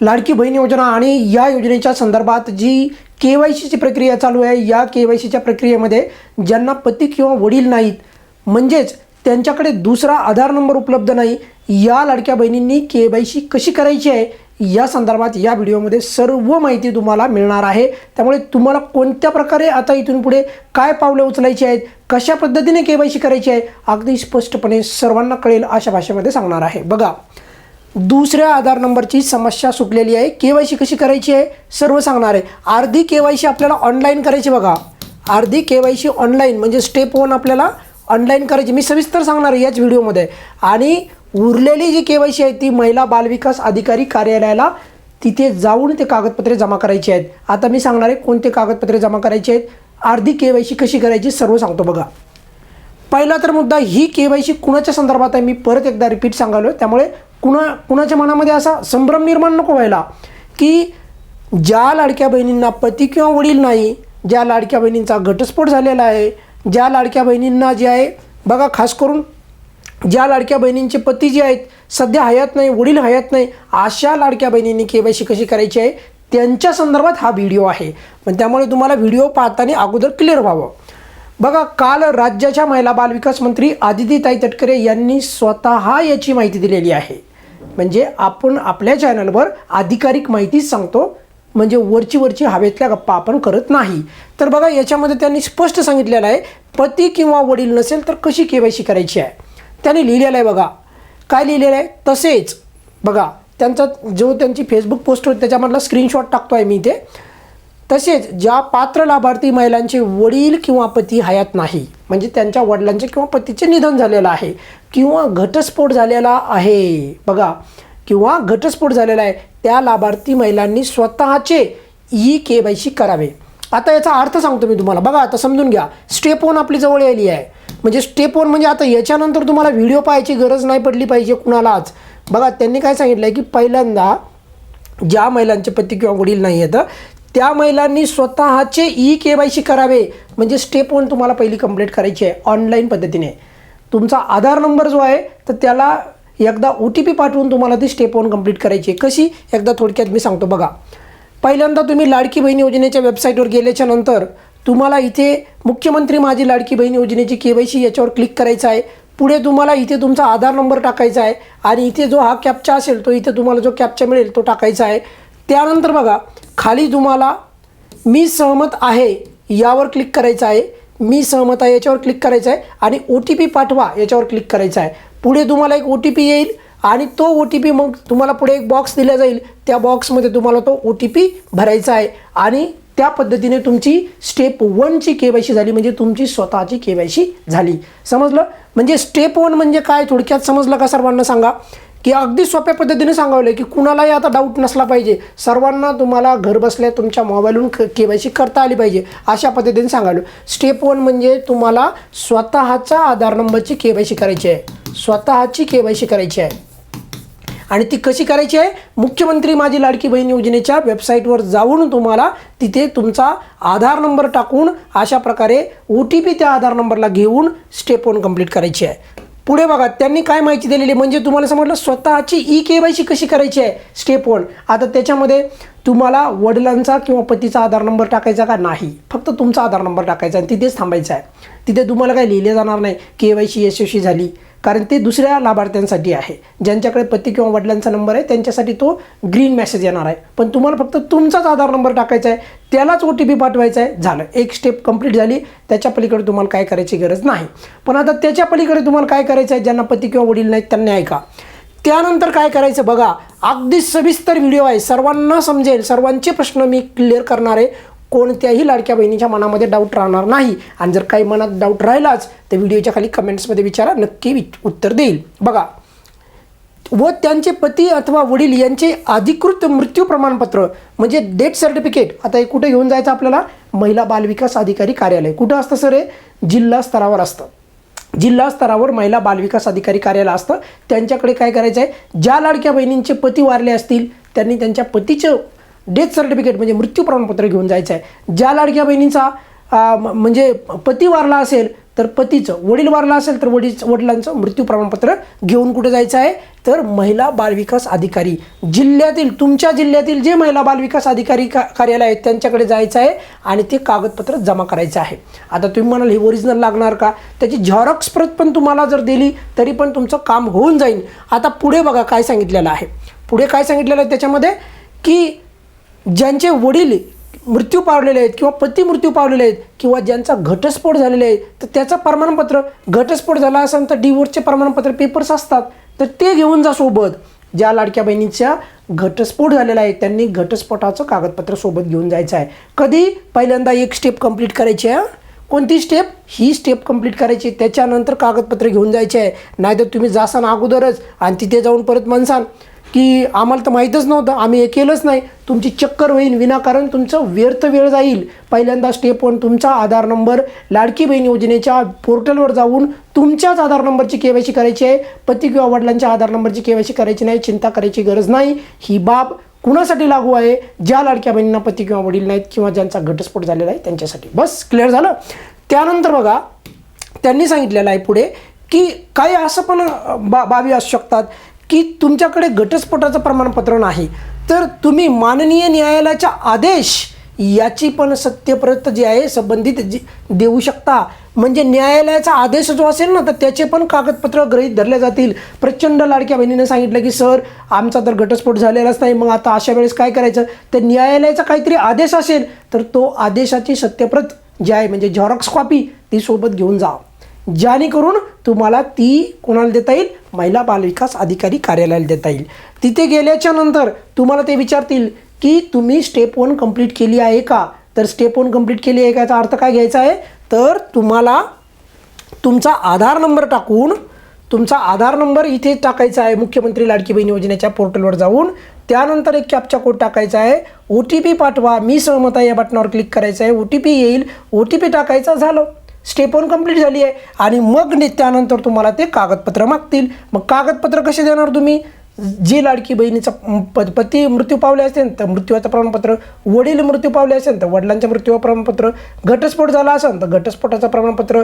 लाडकी बहीण योजना आणि या योजनेच्या संदर्भात जी के वाय सीची प्रक्रिया चालू आहे या के वाय सीच्या प्रक्रियेमध्ये ज्यांना पती किंवा वडील नाहीत म्हणजेच त्यांच्याकडे दुसरा आधार नंबर उपलब्ध नाही या लाडक्या बहिणींनी के वाय सी कशी करायची आहे या संदर्भात या व्हिडिओमध्ये सर्व माहिती तुम्हाला मिळणार आहे. त्यामुळे तुम्हाला कोणत्या प्रकारे आता इथून पुढे काय पावले उचलायची आहेत कशा पद्धतीने के वाय सी करायची आहे अगदी स्पष्टपणे सर्वांना कळेल अशा भाषेमध्ये सांगणार आहे. बघा दुसऱ्या आधार नंबरची समस्या सुटलेली आहे. के वाय सी कशी करायची आहे? सर्व सांगणार आहे. अर्धी के वाय सी आपल्याला ऑनलाईन करायची बघा. अर्धी के वाय सी ऑनलाईन म्हणजे स्टेप वन आपल्याला ऑनलाईन करायची. मी सविस्तर सांगणार आहे याच व्हिडिओमध्ये आणि उरलेली जी के वाय सी आहे ती महिला बालविकास अधिकारी कार्यालयाला तिथे जाऊन ते कागदपत्रे जमा करायची आहेत. आता मी सांगणार आहे कोणते कागदपत्रे जमा करायचे आहेत. अर्धी के वाय सी कशी करायची सर्व सांगतो बघा. पहिला तर मुद्दा ही के वाय सी कुणाच्या संदर्भात आहे? मी परत एकदा रिपीट सांगालो त्यामुळे कुणा कुणाच्या मनामध्ये असा संभ्रम निर्माण नको व्हायला की ज्या लाडक्या बहिणींना पती किंवा वडील नाही ज्या लाडक्या बहिणींचा घटस्फोट झालेला आहे ज्या लाडक्या बहिणींना जे आहे बघा खास करून ज्या लाडक्या बहिणींचे पती जे आहेत सध्या हयात नाही वडील हयात नाही अशा लाडक्या बहिणींनी के वाय सी कशी करायची आहे त्यांच्या संदर्भात हा व्हिडिओ आहे. पण त्यामुळे तुम्हाला व्हिडिओ पाहताना अगोदर क्लिअर व्हावं. बघा काल राज्याच्या महिला बालविकास मंत्री आदितीताई तटकरे यांनी स्वतः याची माहिती दिलेली आहे. म्हणजे आपण आपल्या चॅनलवर अधिकारिक माहितीच सांगतो म्हणजे वरची वरची हवेतल्या गप्पा आपण करत नाही. तर बघा याच्यामध्ये त्यांनी स्पष्ट सांगितलेलं आहे पती किंवा वडील नसेल तर कशी केवायसी करायची आहे? त्यांनी लिहिलेलं आहे बघा. काय लिहिलेलं आहे? तसेच बघा त्यांचा जो त्यांची फेसबुक पोस्ट होती त्याच्यामधला स्क्रीनशॉट टाकतो आहे मी इथे. तसेच ज्या पात्र लाभार्थी महिलांचे वडील किंवा पती हयात नाही म्हणजे त्यांच्या वडिलांचे किंवा पतीचे निधन झालेलं आहे किंवा घटस्फोट झालेला आहे बघा किंवा घटस्फोट झालेला आहे त्या लाभार्थी महिलांनी स्वतःचे ई के वाय सी करावे. आता याचा अर्थ सांगतो मी तुम्हाला. बघा आता समजून घ्या. स्टेप वन आपली जवळ आली आहे. म्हणजे स्टेप वन म्हणजे आता याच्यानंतर तुम्हाला व्हिडिओ पाहायची गरज नाही पडली पाहिजे कुणालाच. बघा त्यांनी काय सांगितलं आहे की पहिल्यांदा ज्या महिलांचे पती किंवा वडील नाही आहेत त्या महिलांनी स्वतःचे ई के वाय सी करावे. म्हणजे स्टेप वन तुम्हाला पहिली कंप्लीट करायची आहे ऑनलाईन पद्धतीने. तुमचा आधार नंबर जो आहे तर त्याला एकदा ओ टी पी पाठवून तुम्हाला ती स्टेप वन कंप्लीट करायची आहे. कशी? एकदा थोडक्यात मी सांगतो बघा. पहिल्यांदा तुम्ही लाडकी बहीण योजनेच्या वेबसाईटवर गेल्याच्यानंतर तुम्हाला इथे मुख्यमंत्री माझी लाडकी बहीण योजनेची के वाय सी याच्यावर क्लिक करायचं आहे. पुढे तुम्हाला इथे तुमचा आधार नंबर टाकायचा आहे. आणि इथे जो हा कॅपचा असेल तो इथे तुम्हाला जो कॅपचा मिळेल तो टाकायचा आहे. त्यानंतर बघा खाली तुम्हाला मी सहमत आहे यावर क्लिक करायचं आहे. मी सहमत आहे याच्यावर क्लिक करायचं आहे. आणि ओ टी पी पाठवा याच्यावर क्लिक करायचं आहे. पुढे तुम्हाला एक ओ टी पी येईल आणि तो ओ टी पी मग तुम्हाला पुढे एक बॉक्स दिला जाईल. त्या बॉक्समध्ये तुम्हाला तो ओ टी पी भरायचा आहे. आणि त्या पद्धतीने तुमची स्टेप वनची के वाय सी झाली. म्हणजे तुमची स्वतःची के वाय सी झाली. समजलं? म्हणजे स्टेप वन म्हणजे काय? थोडक्यात समजलं का सर्वांना सांगा? की अगदी सोप्या पद्धतीने सांगावलं की कुणालाही आता डाऊट नसला पाहिजे. सर्वांना तुम्हाला घर बसल्या तुमच्या मोबाईलवरून के वाय सी करता आली पाहिजे अशा पद्धतीने सांगावलं स्टेप वन म्हणजे तुम्हाला स्वतःचा आधार नंबरची के वाय सी करायची आहे. स्वतःची के वाय सी करायची आहे. आणि ती कशी करायची आहे? मुख्यमंत्री माझी लाडकी बहीण योजनेच्या वेबसाईटवर जाऊन तुम्हाला तिथे तुमचा आधार नंबर टाकून अशा प्रकारे ओ टी पी त्या आधार नंबरला घेऊन स्टेप वन कंप्लीट करायची आहे. पुढे बघा त्यांनी काय माहिती दिलेली? म्हणजे तुम्हाला समजलं स्वतःची ई के वाय सी कशी करायची आहे? स्टेप वन आता त्याच्यामध्ये तुम्हाला वडिलांचा किंवा पतीचा आधार नंबर टाकायचा का? नाही. फक्त तुमचा आधार नंबर टाकायचा आणि तिथेच थांबायचा आहे. तिथे तुम्हाला काही लिहिले जाणार नाही के वाय सी यशस्वी झाली. कारण ते दुसऱ्या लाभार्थ्यांसाठी आहे. ज्यांच्याकडे पती किंवा वडिलांचा नंबर आहे त्यांच्यासाठी तो ग्रीन मेसेज येणार आहे. पण तुम्हाला फक्त तुमचाच आधार नंबर टाकायचा आहे त्यालाच ओ टी पी पाठवायचा आहे झालं. एक स्टेप कंप्लीट झाली त्याच्या पलीकडे तुम्हाला काय करायची गरज नाही. पण आता त्याच्या पलीकडे तुम्हाला काय करायचं आहे ज्यांना पती किंवा वडील नाहीत त्यांनी ऐका. त्यानंतर काय करायचं बघा अगदी सविस्तर व्हिडिओ आहे. सर्वांना समजेल सर्वांचे प्रश्न मी क्लिअर करणार आहे. कोणत्याही लाडक्या बहिणीच्या मनामध्ये डाऊट राहणार नाही. आणि जर काही मनात डाऊट राहिलाच तर व्हिडिओच्या खाली कमेंट्समध्ये विचारा नक्की उत्तर देईल. बघा व त्यांचे पती अथवा वडील यांचे अधिकृत मृत्यू प्रमाणपत्र म्हणजे डेथ सर्टिफिकेट आता हे कुठे घेऊन जायचं आपल्याला? महिला बालविकास अधिकारी कार्यालय. कुठं असतं सर हे? जिल्हा स्तरावर असतं. जिल्हा स्तरावर महिला बालविकास अधिकारी कार्यालय असतं. त्यांच्याकडे काय करायचं आहे ज्या लाडक्या बहिणींचे पती वारले असतील त्यांनी त्यांच्या पतीचं डेथ सर्टिफिकेट म्हणजे मृत्यू प्रमाणपत्र घेऊन जायचं आहे ज्या लाडक्या बहिणींचा म्हणजे पती वारला असेल तर पतीचं वडील वारला असेल तर वडील वडिलांचं मृत्यू प्रमाणपत्र घेऊन कुठे जायचं आहे तर महिला बालविकास अधिकारी. जिल्ह्यातील तुमच्या जिल्ह्यातील जे महिला बालविकास अधिकारी का कार्यालय आहेत त्यांच्याकडे जायचं आहे आणि ते कागदपत्र जमा करायचं आहे. आता तुम्ही म्हणाल हे ओरिजिनल लागणार का? त्याची झॉरॉक्स प्रत पण तुम्हाला जर दिली तरी पण तुमचं काम होऊन जाईल. आता पुढे बघा काय सांगितलेलं आहे. पुढे काय सांगितलेलं आहे त्याच्यामध्ये? की ज्यांचे वडील मृत्यू पावलेले आहेत किंवा पती मृत्यू पावलेले आहेत किंवा ज्यांचा घटस्फोट झालेला आहे तर त्याचं प्रमाणपत्र घटस्फोट झाला असेल तर डिवोर्सचे प्रमाणपत्र पेपर्स असतात तर ते घेऊन जा सोबत. ज्या लाडक्या बहिणीच्या घटस्फोट झालेला आहे त्यांनी घटस्फोटाचं कागदपत्र सोबत घेऊन जायचं आहे. कधी? पहिल्यांदा एक स्टेप कंप्लीट करायची आहे कोणती स्टेप ही स्टेप कंप्लीट करायची त्याच्यानंतर कागदपत्र घेऊन जायचे आहे. नाहीतर तुम्ही जासान अगोदरच आणि तिथे जाऊन परत म्हणसान की आम्हाला तर माहीतच नव्हतं आम्ही हे केलंच नाही. तुमची चक्कर होईल विनाकारण तुमचं व्यर्थ वेळ जाईल. पहिल्यांदा स्टेप वन तुमचा आधार नंबर लाडकी बहीण योजनेच्या पोर्टलवर जाऊन तुमच्याच आधार नंबरची के वाय सी करायची आहे. पती किंवा वडिलांच्या आधार नंबरची केवायसी सी करायची नाही चिंता करायची गरज नाही. ही बाब कुणासाठी लागू आहे? ज्या लाडक्या बहिणींना पती किंवा वडील नाहीत किंवा ज्यांचा घटस्फोट झालेला आहे त्यांच्यासाठी. बस क्लिअर झालं? त्यानंतर बघा त्यांनी सांगितलेलं आहे पुढे की काही असं पण बा बाबी असू शकतात. की तुमच्याकडे घटस्फोटाचं प्रमाणपत्र नाही तर तुम्ही माननीय न्यायालयाचा आदेश याची पण सत्यप्रत जी आहे संबंधित जी देऊ शकता. म्हणजे न्यायालयाचा आदेश जो असेल ना तर त्याचे पण कागदपत्र गृहीत धरले जातील. प्रचंड लाडक्या बहिणीने सांगितलं की सर आमचा तर घटस्फोट झालेलाच नाही मग आता अशा वेळेस काय करायचं? तर न्यायालयाचा काहीतरी आदेश असेल तर तो आदेशाची सत्यप्रत जी आहे म्हणजे झॉरॉक्स कॉपी ती सोबत घेऊन जा. जेणेकरून तुम्हाला ती कोणाला देता येईल? महिला बालविकास अधिकारी कार्यालयाला देता येईल. तिथे गेल्याच्यानंतर तुम्हाला ते विचारतील की तुम्ही स्टेप वन कंप्लीट केली आहे का? तर स्टेप वन कंप्लीट केली आहे का याचा अर्थ काय घ्यायचा आहे? तर तुम्हाला तुमचा आधार नंबर टाकून तुमचा आधार नंबर इथे टाकायचा आहे मुख्यमंत्री लाडकी बहीण योजनेच्या पोर्टलवर जाऊन. त्यानंतर एक कॅपचा कोड टाकायचा आहे. ओ टी पी पाठवा. मी सहमत आहे या बटनावर क्लिक करायचं आहे. ओ टी पी येईल. ओ टी पी टाकायचा झालं. स्टेप वन कंप्लीट झाली आहे. आणि मग नि- त्यानंतर तुम्हाला ते कागदपत्र मागतील. मग कागदपत्र कसे देणार तुम्ही? जी लाडकी बहिणीचा प पती मृत्यू पावले असेल तर मृत्यूचं प्रमाणपत्र वडील मृत्यू पावले असेल तर वडिलांच्या मृत्यू प्रमाणपत्र घटस्फोट झाला असेल तर घटस्फोटाचं प्रमाणपत्र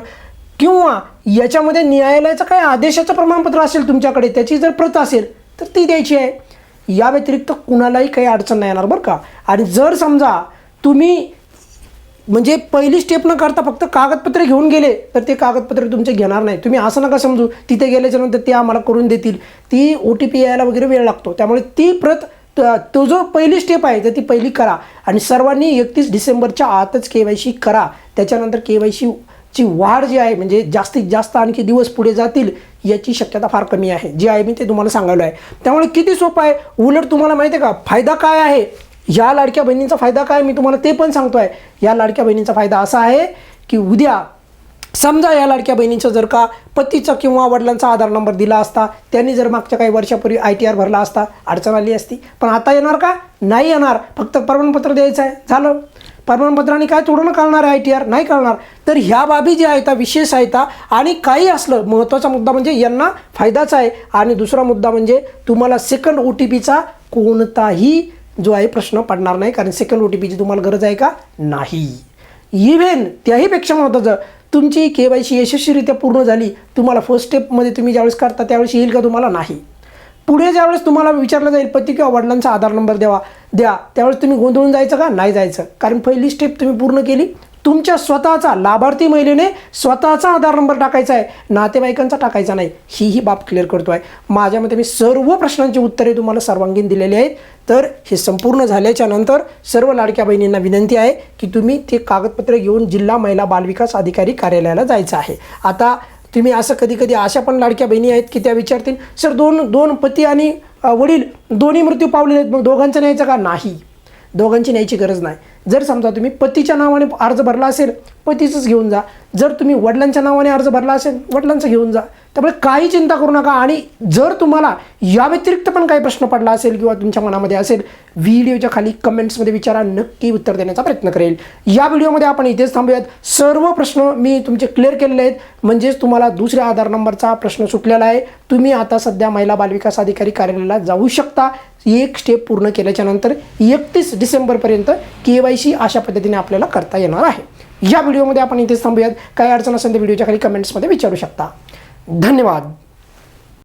किंवा याच्यामध्ये न्यायालयाचं काय आदेशाचं प्रमाणपत्र असेल तुमच्याकडे त्याची जर प्रत असेल तर ती द्यायची आहे. या व्यतिरिक्त कुणालाही काही अडचण नाही येणार बरं का? आणि जर समजा तुम्ही म्हणजे पहिली स्टेप न करता फक्त कागदपत्रे घेऊन गेले तर ते कागदपत्रे तुमचे घेणार नाही. तुम्ही असं नका समजू तिथे गेल्याच्यानंतर ते आम्हाला करून देतील. ती ओ टी पी यायला वगैरे वेळ लागतो. त्यामुळे ती प्रत तो जो पहिली स्टेप आहे तर ती पहिली करा. आणि सर्वांनी एकतीस डिसेंबरच्या आतच के वाय सी करा. त्याच्यानंतर के वाय सी ची वाढ जी आहे म्हणजे जास्तीत जास्त आणखी दिवस पुढे जातील याची शक्यता फार कमी आहे. जी आहे मी ते तुम्हाला सांगायला आहे. त्यामुळे किती सोपं आहे? उलट तुम्हाला माहिती आहे का? फायदा काय आहे? या लाडक्या बहिणींचा फायदा काय मी तुम्हाला ते पण सांगतो आहे या लाडक्या बहिणींचा फायदा असा आहे की उद्या समजा या लाडक्या बहिणीचं जर का पतीचा किंवा वडिलांचा आधार नंबर दिला असता त्यांनी जर मागच्या काही वर्षापूर्वी आय टी आर भरला असता अडचण आली असती. पण आता येणार का? नाही येणार. फक्त प्रमाणपत्र द्यायचं आहे. झालं. प्रमाणपत्राने काय थोडं ना कळणार आहे आय टी आर? नाही कळणार तर ह्या बाबी ज्या आहेत विशेष आहेत आणि काही असलं महत्त्वाचा मुद्दा म्हणजे यांना फायदाच आहे. आणि दुसरा मुद्दा म्हणजे तुम्हाला सेकंड ओ टी पीचा कोणताही जो आहे प्रश्न पडणार नाही कारण सेकंड ओ टी पीची तुम्हाला गरज आहे का? नाही. इव्हेन त्याहीपेक्षा महत्त्वाचं तुमची के वाय सी यशस्वीरित्या पूर्ण झाली तुम्हाला फर्स्ट स्टेपमध्ये तुम्ही ज्यावेळेस करता त्यावेळेस येईल का तुम्हाला? नाही. पुढे ज्यावेळेस तुम्हाला विचारलं जाईल पती किंवा वडिलांचा आधार नंबर द्यावा द्या. त्यावेळेस तुम्ही गोंधळून जायचं का? नाही जायचं. कारण पहिली स्टेप तुम्ही पूर्ण केली तुमच्या स्वतःचा लाभार्थी महिलेने स्वतःचा आधार नंबर टाकायचा आहे. नातेवाईकांचा टाकायचा नाही. ही ही बाब क्लिअर करतो आहे माझ्या मते मी सर्व प्रश्नांची उत्तरे तुम्हाला सर्वांगीण दिलेली आहेत. तर हे संपूर्ण झाल्याच्यानंतर सर्व लाडक्या बहिणींना विनंती आहे की तुम्ही ते कागदपत्र घेऊन जिल्हा महिला बालविकास अधिकारी कार्यालयाला जायचं आहे. आता तुम्ही असं कधी कधी अशा पण लाडक्या बहिणी आहेत की त्या विचारतील सर दोन दोन पती आणि वडील दोन्ही मृत्यू पावलेले आहेत. मग दोघांचं न्यायचं का? नाही. दोघांची न्यायची गरज नाही. जर समजा तुम्ही पतीच्या नावाने अर्ज भरला असेल पतीचंच घेऊन जा. जर तुम्ही वडिलांच्या नावाने अर्ज भरला असेल वडिलांचं घेऊन जा. त्यामुळे काही चिंता करू नका. आणि जर तुम्हाला या व्यतिरिक्त पण काही प्रश्न पडला असेल किंवा तुमच्या मनामध्ये असेल व्हिडिओच्या खाली कमेंट्समध्ये विचारा. नक्की उत्तर देण्याचा प्रयत्न करेल. या व्हिडिओमध्ये आपण इथेच थांबूयात. सर्व प्रश्न मी तुमचे क्लिअर केलेले आहेत. म्हणजेच तुम्हाला दुसऱ्या आधार नंबरचा प्रश्न सुटलेला आहे. तुम्ही आता सध्या महिला बालविकास अधिकारी कार्यालयाला जाऊ शकता. एक स्टेप पूर्ण केल्याच्यानंतर एकतीस डिसेंबरपर्यंत के वाय सी अशा पद्धतीने आपल्याला करता येणार आहे. या व्हिडिओमध्ये आपण इथेच थांबूयात. काही अडचण असेल तर व्हिडिओच्या खाली कमेंट्समध्ये विचारू शकता. धन्यवाद.